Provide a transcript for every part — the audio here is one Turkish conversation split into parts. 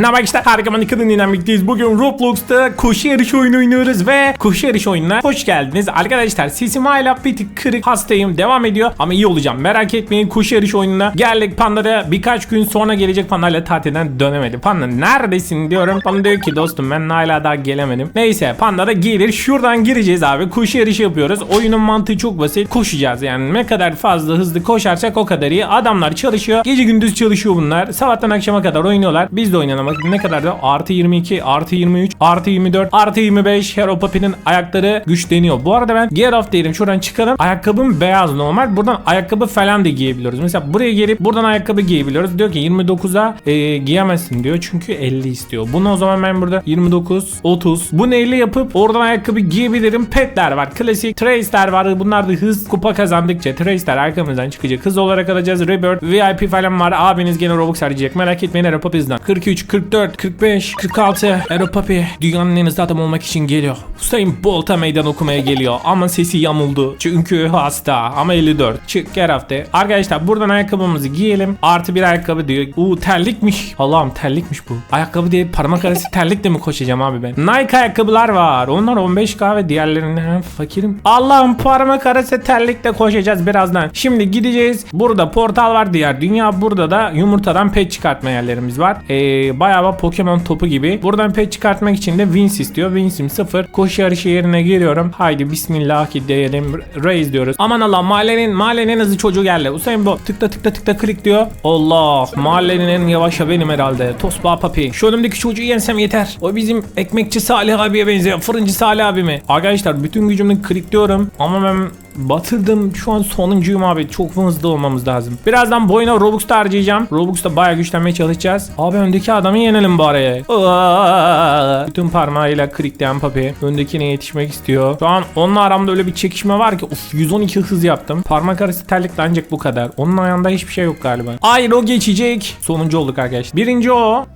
Ne haber işte harika manikadın dinlenmekteyiz. Bugün Roblox'ta koşu yarış oyunu oynuyoruz ve koşu yarış oyununa hoş geldiniz. Arkadaşlar sesim hala bir tık kırık hastayım devam ediyor ama iyi olacağım. Merak etmeyin koşu yarış oyununa geldik Panda'da birkaç gün sonra gelecek Panda'yla tatilden dönemedi. Panda neredesin diyorum. Panda diyor ki dostum ben hala daha gelemedim. Neyse Panda'da gelir şuradan gireceğiz abi. Koşu yarışı yapıyoruz. Oyunun mantığı çok basit. Koşacağız yani ne kadar fazla hızlı koşarsak o kadar iyi. Adamlar çalışıyor. Gece gündüz çalışıyor bunlar. Sabahtan akşama kadar oynuyorlar. Biz de oynanamak ne kadar da artı 22, artı 23, artı 24, artı 25 Hero Papi'nin ayakları güçleniyor. Bu arada ben Gear of değilim. Şuradan çıkalım. Ayakkabım beyaz normal. Buradan ayakkabı falan da giyebiliyoruz. Mesela buraya gelip buradan ayakkabı giyebiliyoruz. Diyor ki 29'a e, giyemezsin diyor. Çünkü 50 istiyor. Bunu o zaman ben burada 29, 30. Bunu 50 yapıp oradan ayakkabı giyebilirim. Petler var. Klasik Trace'ler var. Bunlar da hız kupa kazandıkça Trace'ler arkamızdan çıkacak. Hız olarak alacağız. Rebirth, VIP falan var. Abiniz gene Robux harcayacak. Merak etmeyin Hero Papi'den. 43, 44, 45, 46. Hero Papi dünyanın en hızlı adam olmak için geliyor. Usain Bolt'a meydan okumaya geliyor. Ama sesi yamuldu. Çünkü hasta. Ama 54. Çık her hafta. Arkadaşlar buradan ayakkabımızı giyelim. Artı bir ayakkabı diyor. Uuu terlikmiş. Allah'ım terlikmiş bu. Ayakkabı diye parmak arası terlikle mi koşacağım abi ben? Nike ayakkabılar var. Onlar 15k ve diğerlerinden fakirim. Allah'ım parmak arası terlikle koşacağız birazdan. Şimdi gideceğiz. Burada portal var diğer dünya. Burada da yumurtadan pet çıkartma yerlerimiz var. Ee, bayağı bir Pokemon topu gibi. Buradan pet çıkartmak için de wins istiyor. Wins'im 0. Koşu yarışı yerine giriyorum. Haydi bismillah ki diyelim. Raise diyoruz. Aman Allah mahallenin mahallenin en hızlı çocuğu geldi. Usain Bolt tıkla tıkla tıkla klik diyor. Allah mahallenin en yavaşı benim herhalde. Tosba papi. Şu önümdeki çocuğu yensem yeter. O bizim ekmekçi Salih abiye benziyor. Fırıncı Salih abime. Arkadaşlar bütün gücümle klikliyorum. Ama ben batırdım. Şu an sonuncuyum abi. Çok hızlı olmamız lazım. Birazdan boyuna Robux da harcayacağım. Robux'ta bayağı güçlenmeye çalışacağız. Abi öndeki adamı yenelim bari. Aa! Bütün parmağıyla klikleyen papi. Öndekine yetişmek istiyor. Şu an onunla aramda öyle bir çekişme var ki of 112 hız yaptım. Parmak arası terlikle ancak bu kadar. Onun ayağında hiçbir şey yok galiba. Hayır o geçecek. Sonuncu olduk arkadaşlar. Birinci o.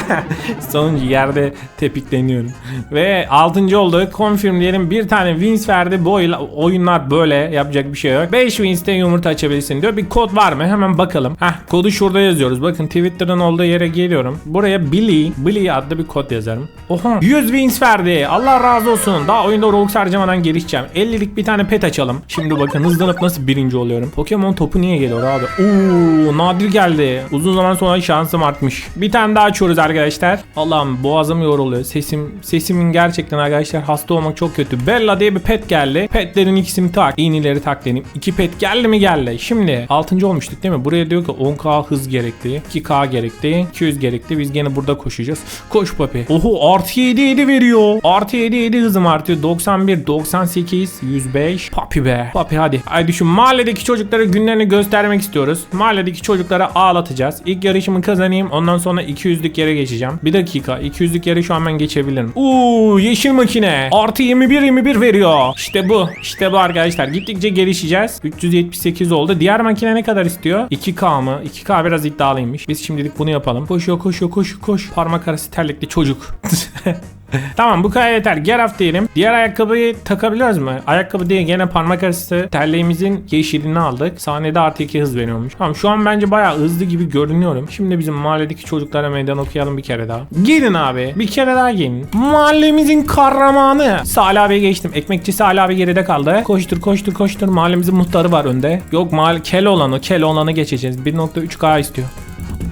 Sonuncu yerde tepikleniyorum. Ve altıncı oldu. Confirm diyelim. Bir tane wins verdi. Bu oyla- böyle. Yapacak bir şey yok. 5 wins'te yumurta açabilirsin diyor. Bir kod var mı? Hemen bakalım. Heh kodu şurada yazıyoruz. Bakın Twitter'ın olduğu yere geliyorum. Buraya Billy, Billy adlı bir kod yazarım. Oha 100 wins verdi. Allah razı olsun. Daha oyunda Robux harcamadan gelişeceğim. 50'lik bir tane pet açalım. Şimdi bakın hızlanıp nasıl birinci oluyorum. Pokemon topu niye geliyor abi? Oo nadir geldi. Uzun zaman sonra şansım artmış. Bir tane daha açıyoruz arkadaşlar. Allah'ım boğazım yoruluyor. Sesim sesimin gerçekten arkadaşlar hasta olmak çok kötü. Bella diye bir pet geldi. Petlerin ikisini tak. İğneleri tak dedim. İki pet geldi mi geldi. Şimdi 6. olmuştuk değil mi? Buraya diyor ki 10k hız gerekli. 2k gerekli. 200 gerekli. Biz gene burada koşacağız. Koş papi. Oho artı 7 7 veriyor. Artı 7 7 hızım artıyor. 91, 98, 105. Papi be. Papi hadi. Haydi şu mahalledeki çocuklara günlerini göstermek istiyoruz. Mahalledeki çocuklara ağlatacağız. İlk yarışımı kazanayım. Ondan sonra 200'lük yere geçeceğim. Bir dakika. 200'lük yere şu an ben geçebilirim. Uuu yeşil makine. Artı 21 21 veriyor. İşte bu. İşte bu. Gittikçe gelişeceğiz. 378 oldu. Diğer makine ne kadar istiyor? 2K mı? 2K biraz iddialıymış. Biz şimdilik bunu yapalım. Koşuyor koşuyor koş koş. Parmak arası terlikli çocuk. Tamam bu kadar yeter. Geraf diyelim. Diğer ayakkabıyı takabiliyoruz mu? Ayakkabı değil gene parmak arası terliğimizin yeşilini aldık. Sahnede artı 2 hız veriyormuş. Tamam şu an bence bayağı hızlı gibi görünüyorum. Şimdi bizim mahalledeki çocuklara meydan okuyalım bir kere daha. Gelin abi. Bir kere daha gelin. Mahallemizin kahramanı. Salih abi geçtim. Ekmekçi Salih abi geride kaldı. Koştur koştur koştur. Mahallemizin muhtarı var önde. Yok mahal kel olanı. Kel olanı geçeceğiz. 1.3K istiyor.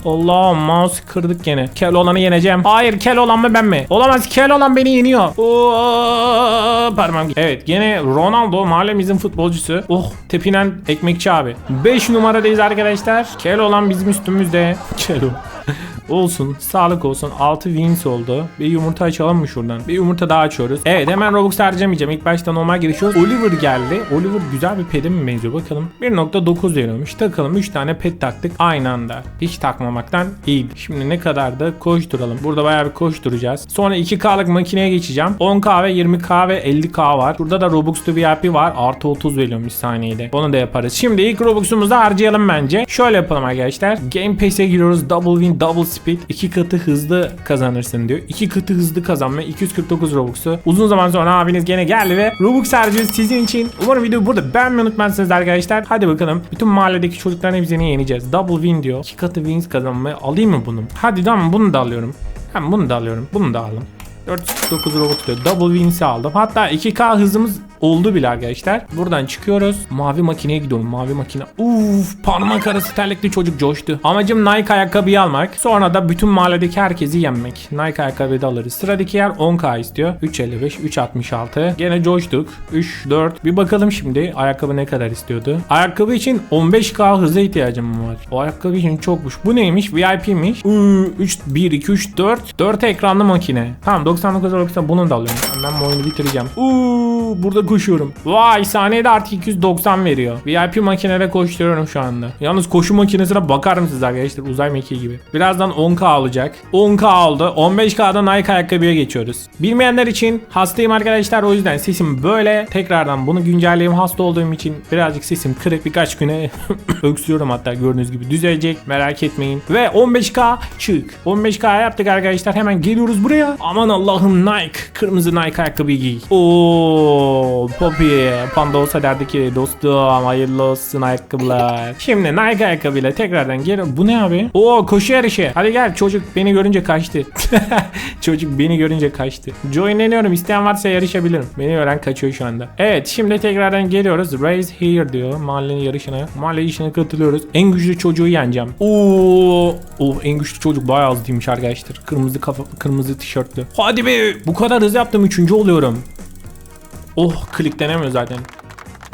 Allah mouse kırdık gene. Kel olanı yeneceğim. Hayır kel olan mı ben mi? Olamaz kel olan beni yeniyor. Oo, parmağım. Evet gene Ronaldo mahallemizin futbolcusu. Oh tepinen ekmekçi abi. 5 numaradayız arkadaşlar. Kel olan bizim üstümüzde. Kel o. Olsun. Sağlık olsun. 6 wins oldu. Bir yumurta açalım mı şuradan? Bir yumurta daha açıyoruz. Evet hemen Robux harcamayacağım. İlk başta normal girişiyoruz. Oliver geldi. Oliver güzel bir pede mi benziyor bakalım. 1.9 veriyormuş. Takalım 3 tane pet taktık aynı anda. Hiç takmamaktan iyi. Şimdi ne kadar da koşturalım. Burada bayağı bir koşturacağız. Sonra 2K'lık makineye geçeceğim. 10K ve 20K ve 50K var. Burada da Robux'lu VIP var. Artı 30 veriyormuş saniyede. Onu da yaparız. Şimdi ilk Robux'umuzu harcayalım bence. Şöyle yapalım arkadaşlar. Game Pass'e giriyoruz. Double Win double speed iki katı hızlı kazanırsın diyor. İki katı hızlı kazanma 249 Robux'u. Uzun zaman sonra abiniz gene geldi ve Robux harcıyoruz sizin için. Umarım videoyu burada beğenmeyi unutmazsınız arkadaşlar. Hadi bakalım. Bütün mahalledeki çocukların hepsini yeneceğiz. Double win diyor. İki katı wins kazanmayı alayım mı bunu? Hadi tamam bunu da alıyorum. Hem bunu da alıyorum. Bunu da aldım. 409 robot diyor. Double wins'i aldım. Hatta 2K hızımız oldu bile arkadaşlar. Buradan çıkıyoruz. Mavi makineye gidiyorum. Mavi makine. Uf, parmak arası terlikli çocuk coştu. Amacım Nike ayakkabıyı almak. Sonra da bütün mahalledeki herkesi yenmek. Nike ayakkabıyı da alırız. Sıradaki yer 10K istiyor. 355, 366. Gene coştuk. 3, 4. Bir bakalım şimdi ayakkabı ne kadar istiyordu. Ayakkabı için 15K hıza ihtiyacım var. O ayakkabı için çokmuş. Bu neymiş? VIP'miş. 3, 1, 2, 3, 4. 4 ekranlı makine. Tamam 99 Robux'ta bunu da alıyorum. Ben bu oyunu bitireceğim. Uuu burada koşuyorum. Vay saniyede artı 290 veriyor. VIP makinede koşturuyorum şu anda. Yalnız koşu makinesine bakar mısınız arkadaşlar? Uzay mekiği gibi. Birazdan 10k alacak. 10k aldı. 15k'da Nike ayakkabıya geçiyoruz. Bilmeyenler için hastayım arkadaşlar. O yüzden sesim böyle. Tekrardan bunu güncelleyeyim. Hasta olduğum için birazcık sesim kırık. Birkaç güne öksürüyorum hatta gördüğünüz gibi. Düzelecek. Merak etmeyin. Ve 15k çık. 15k yaptık arkadaşlar. Hemen geliyoruz buraya. Aman Allah'ım Nike. Kırmızı Nike ayakkabıyı giy. Oo, Poppy. Panda olsa derdi ki dostum hayırlı olsun ayakkabılar. Şimdi Nike ayakkabıyla tekrardan gel. Bu ne abi? Oo koşu yarışı. Hadi gel çocuk beni görünce kaçtı. çocuk beni görünce kaçtı. Joinleniyorum. İsteyen varsa yarışabilirim. Beni gören kaçıyor şu anda. Evet şimdi tekrardan geliyoruz. Raise here diyor. Mahallenin yarışına. Mahalle işine katılıyoruz. En güçlü çocuğu yeneceğim. Oo, oh, en güçlü çocuk bayağı hızlıymış arkadaşlar. Kırmızı kafa, kırmızı tişörtlü. Hadi be. Bu kadar hız yaptım. Üçüncü oluyorum. Oh kliklenemiyor zaten.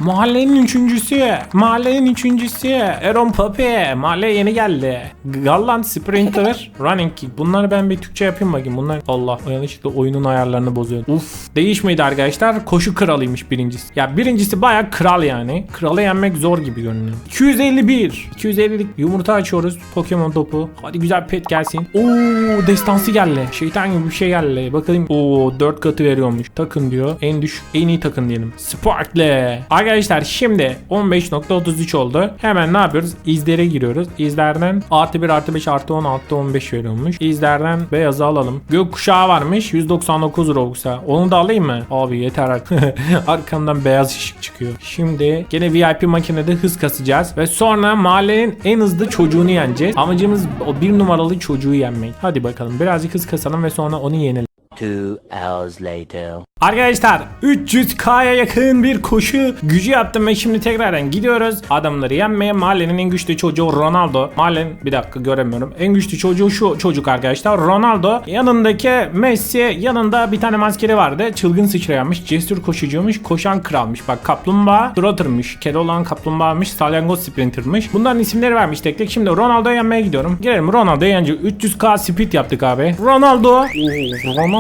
Mahallenin üçüncüsü. Mahallenin üçüncüsü. Aaron Pape. Mahalleye yeni geldi. Gallant Sprinter. Running Kick. Bunları ben bir Türkçe yapayım bakayım. Bunlar Allah yanlışlıkla oyunun ayarlarını bozuyor. Uf. Değişmedi arkadaşlar. Koşu kralıymış birincisi. Ya birincisi baya kral yani. Kralı yenmek zor gibi görünüyor. 251. 250'lik yumurta açıyoruz. Pokemon topu. Hadi güzel pet gelsin. Oo destansı geldi. Şeytan gibi bir şey geldi. Bakalım. Oo 4 katı veriyormuş. Takın diyor. En düş en iyi takın diyelim. Sparkle. Arkadaşlar şimdi 15.33 oldu. Hemen ne yapıyoruz? İzlere giriyoruz. İzlerden artı 1 artı 5 artı 10 artı 15 veriyormuş. İzlerden beyazı alalım. Gökkuşağı varmış 199 Robux'a. Onu da alayım mı? Abi yeter artık. Arkamdan beyaz ışık çıkıyor. Şimdi gene VIP makinede hız kasacağız. Ve sonra mahallenin en hızlı çocuğunu yeneceğiz. Amacımız o bir numaralı çocuğu yenmek. Hadi bakalım birazcık hız kasalım ve sonra onu yenelim. Two hours later. Arkadaşlar 300k'ya yakın bir koşu gücü yaptım ve şimdi tekrardan gidiyoruz adamları yenmeye. Mahallenin en güçlü çocuğu Ronaldo. Mahallenin bir dakika göremiyorum. En güçlü çocuğu şu çocuk arkadaşlar Ronaldo. Yanındaki Messi yanında bir tane maskeli vardı. Çılgın sıçrayanmış. Cesur koşucuymuş. Koşan kralmış. Bak kaplumbağa Trotter'mış. Keloğlan kaplumbağamış. Salyangoz sprinter'mış. Bunların isimleri vermiş tek tek. Şimdi Ronaldo'yu yenmeye gidiyorum. Girelim Ronaldo'yu yeneceğiz. 300k speed yaptık abi. Ronaldo. Oo,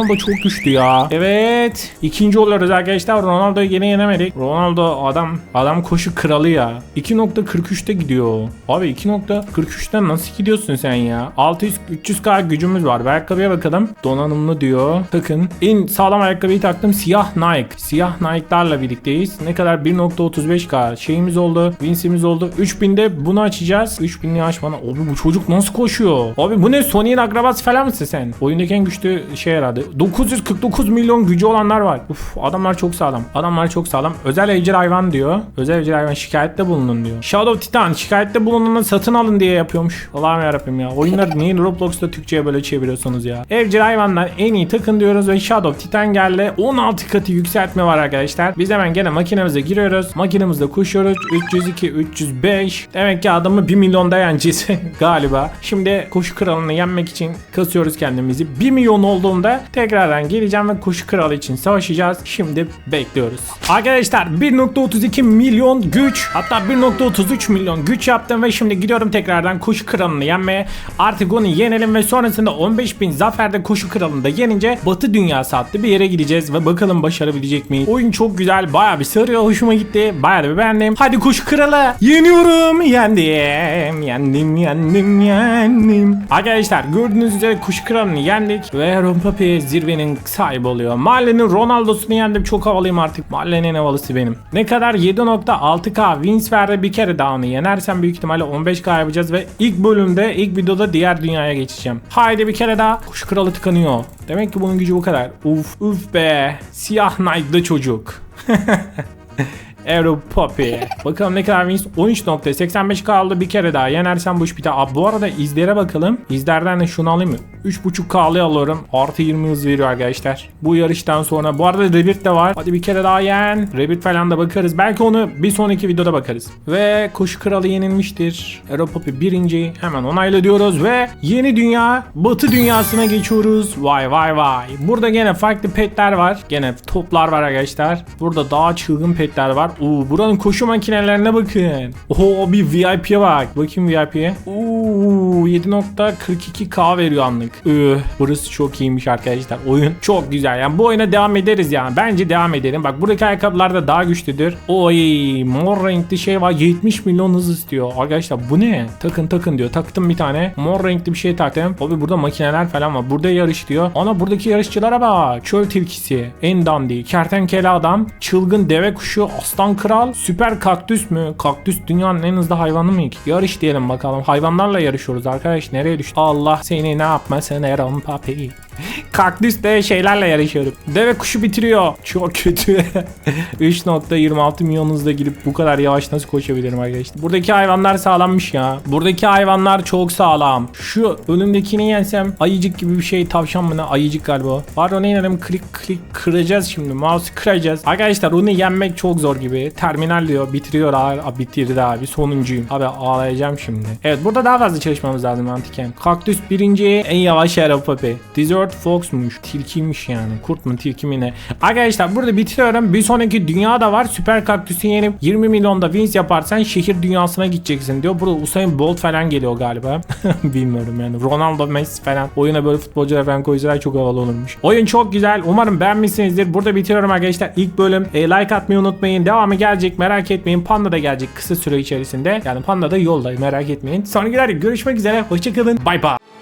Ronaldo çok güçlü ya. Evet. İkinci oluyoruz arkadaşlar. Ronaldo'yu yine yenemedik. Ronaldo adam adam koşu kralı ya. 2.43'te gidiyor. Abi 2.43'ten nasıl gidiyorsun sen ya? 600 300k gücümüz var. Bir ayakkabıya bakalım. Donanımlı diyor. Bakın en sağlam ayakkabıyı taktım. Siyah Nike. Siyah Nike'larla birlikteyiz. Ne kadar 1.35k şeyimiz oldu. Wins'imiz oldu. 3000'de bunu açacağız. 3000'li aç bana. Abi bu çocuk nasıl koşuyor? Abi bu ne? Sony'in akrabası falan mısın sen? Oyundaki en güçlü şey herhalde. 949 milyon gücü olanlar var. Uf adamlar çok sağlam. Adamlar çok sağlam. Özel evcil hayvan diyor. Özel evcil hayvan şikayette bulunun diyor. Shadow Titan şikayette bulunanı satın alın diye yapıyormuş. Allah'ım yarabbim ya. Oyunları niye Roblox'ta Türkçe'ye böyle çeviriyorsunuz ya? Evcil hayvanlar en iyi takın diyoruz ve Shadow Titan geldi. 16 katı yükseltme var arkadaşlar. Biz hemen gene makinemize giriyoruz. Makinemizde koşuyoruz. 302, 305. Demek ki adamı 1 milyonda yeneceğiz galiba. Şimdi koşu kralını yenmek için kasıyoruz kendimizi. 1 milyon olduğunda tekrardan geleceğim ve koşu kralı için savaşacağız. Şimdi bekliyoruz. Arkadaşlar 1.32 milyon güç hatta 1.33 milyon güç yaptım ve şimdi gidiyorum tekrardan koşu kralını yenmeye. Artık onu yenelim ve sonrasında 15.000 zaferde koşu kralını da yenince batı dünyası adlı bir yere gideceğiz ve bakalım başarabilecek miyiz? Oyun çok güzel baya bir sarıyor hoşuma gitti. Baya da beğendim. Hadi koşu kralı. Yeniyorum. Yendim. Yendim yendim yendim. Arkadaşlar gördüğünüz üzere koşu kralını yendik ve Rompapi zirvenin sahibi oluyor. Mahallenin Ronaldo'sunu yendim. Çok havalıyım artık. Mahallenin en havalısı benim. Ne kadar 7.6k wins verdi bir kere daha onu yenersem büyük ihtimalle 15k yapacağız ve ilk bölümde ilk videoda diğer dünyaya geçeceğim. Haydi bir kere daha. Kuş kralı tıkanıyor. Demek ki bunun gücü bu kadar. Uf uf be. Siyah Knight'lı çocuk. Aero Poppy. Bakalım ne kadar wins? 13.85 kaldı bir kere daha. Yenersem bu iş biter. Abi bu arada izlere bakalım. İzlerden de şunu alayım mı? 3.5K'lı alıyorum. Artı 20 hız veriyor arkadaşlar. Bu yarıştan sonra. Bu arada Rebirth de var. Hadi bir kere daha yen. Rebirth falan da bakarız. Belki onu bir sonraki videoda bakarız. Ve Kuş Kralı yenilmiştir. Aero Poppy birinci. Hemen onayla diyoruz ve yeni dünya Batı dünyasına geçiyoruz. Vay vay vay. Burada gene farklı petler var. Gene toplar var arkadaşlar. Burada daha çılgın petler var. Oo, buranın koşu makinelerine bakın. Oho bir VIP'ye bak. Bakayım VIP'ye. Oo 7.42k veriyor anlık. Üh, burası çok iyiymiş arkadaşlar. Oyun çok güzel. Yani bu oyuna devam ederiz yani. Bence devam edelim. Bak buradaki ayakkabılar da daha güçlüdür. Oy mor renkli şey var. 70 milyon hız istiyor. Arkadaşlar bu ne? Takın takın diyor. Taktım bir tane. Mor renkli bir şey taktım. Abi burada makineler falan var. Burada yarış diyor. Ana buradaki yarışçılara bak. Çöl tilkisi. En dandi. Kertenkele adam. Çılgın deve kuşu. Aslan kral. Süper kaktüs mü? Kaktüs dünyanın en hızlı hayvanı mı? ki? Yarış diyelim bakalım. Hayvanlarla yarışıyoruz arkadaş. Nereye düştü? Allah seni ne yapmasın Eron Papi. Kaktüs de şeylerle yarışıyorum. Deve kuşu bitiriyor. Çok kötü. 3.26 milyon hızla gidip bu kadar yavaş nasıl koşabilirim arkadaşlar? Buradaki hayvanlar sağlammış ya. Buradaki hayvanlar çok sağlam. Şu önümdekini yensem ayıcık gibi bir şey tavşan mı ne? Ayıcık galiba. Var onu yenelim klik klik kıracağız şimdi. Mouse kıracağız. Arkadaşlar onu yenmek çok zor gibi. Terminal diyor bitiriyor abi. Bitirdi abi sonuncuyum. Abi ağlayacağım şimdi. Evet burada daha fazla çalışmamız lazım mantıken. Kaktüs birinci en yavaş yer Papi. Desert Fox'muş. Tilkiymiş yani. Kurt mu tilki mi ne? Arkadaşlar burada bitiriyorum. Bir sonraki dünya da var. Süper kaktüsü yenip 20 milyonda wins yaparsan şehir dünyasına gideceksin diyor. Burada Usain Bolt falan geliyor galiba. Bilmiyorum yani. Ronaldo Messi falan. Oyuna böyle futbolcular falan koysalar çok havalı olurmuş. Oyun çok güzel. Umarım beğenmişsinizdir. Burada bitiriyorum arkadaşlar. İlk bölüm. E, like atmayı unutmayın. Devamı gelecek. Merak etmeyin. Panda da gelecek kısa süre içerisinde. Yani Panda da yolda. Merak etmeyin. Sonraki görüşmek üzere. Hoşçakalın. Bye bye.